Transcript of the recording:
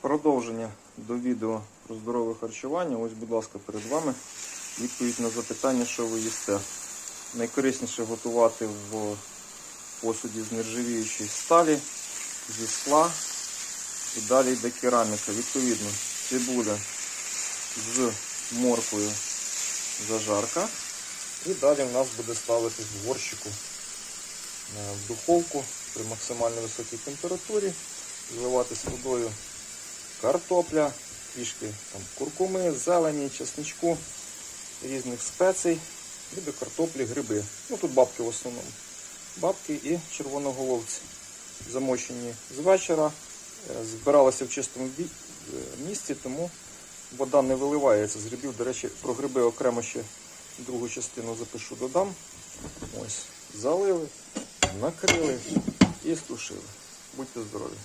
Продовження до відео про здорове харчування. Ось, будь ласка, перед вами відповідь на запитання, що ви їсте. Найкорисніше готувати в посуді з нержавіючої сталі, зі скла і далі йде кераміка. Відповідно, цибуля з морквою зажарка. І далі в нас буде ставитись в горщику е, в духовку при максимально високій температурі, зливатись водою картопля, трішки там, куркуми, зелені, чесничку, різних спецій і до картоплі гриби. Ну тут бабки в основному. Бабки і червоноголовці. Замочені з вечора, е, збиралися в чистому е, місці, тому вода не виливається з грибів. До речі, про гриби окремо ще другу частину запишу, додам. Ось, залили, накрили і стушили. Будьте здорові!